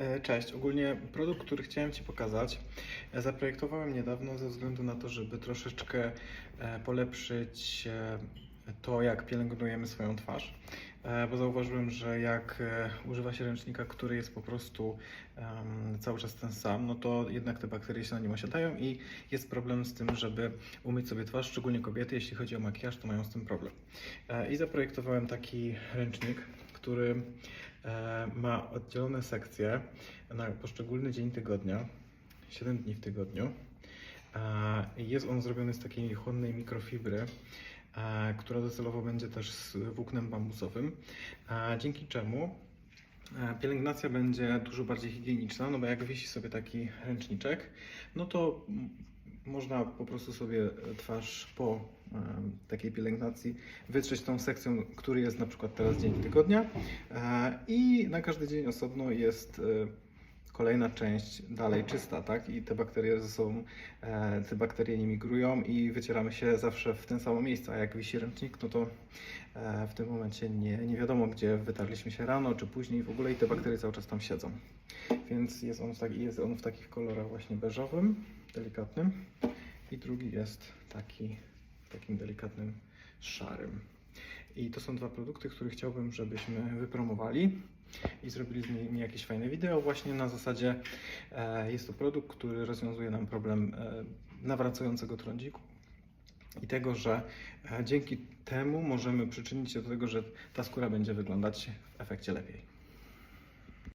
E, Cześć, ogólnie produkt, który chciałem Ci pokazać, e, zaprojektowałem niedawno ze względu na to, żeby troszeczkę e, polepszyć to, jak pielęgnujemy swoją twarz. Bo zauważyłem, że jak używa się ręcznika, który jest po prostu cały czas ten sam, no to jednak te bakterie się na nim osiadają i jest problem z tym, żeby umyć sobie twarz, szczególnie kobiety, jeśli chodzi o makijaż, to mają z tym problem. I zaprojektowałem taki ręcznik, który ma oddzielone sekcje na poszczególny dzień tygodnia, 7 dni w tygodniu. E, Jest on zrobiony z takiej chłonnej mikrofibry, e, która docelowo będzie też z włóknem bambusowym, e, dzięki czemu e, pielęgnacja będzie dużo bardziej higieniczna, no bo jak wisi sobie taki ręczniczek, no to można po prostu sobie twarz po em, takiej pielęgnacji wytrzeć tą sekcją, który jest na przykład teraz dzień tygodnia e, i na każdy dzień osobno jest e, kolejna część dalej czysta, tak? I te bakterie ze sobą, e, te bakterie nie migrują i wycieramy się zawsze w ten samo miejsce, a jak wisi ręcznik, no to e, w tym momencie nie, nie wiadomo, gdzie wytarliśmy się rano czy później w ogóle i te bakterie cały czas tam siedzą. Więc jest on taki, jest on w takich kolorach właśnie beżowym, delikatnym i drugi jest taki takim delikatnym szarym. I to są dwa produkty, które chciałbym, żebyśmy wypromowali i zrobili z nimi jakieś fajne wideo. Właśnie na zasadzie e, jest to produkt, który rozwiązuje nam problem e, nawracającego trądziku i tego, że e, dzięki temu możemy przyczynić się do tego, że ta skóra będzie wyglądać w efekcie lepiej.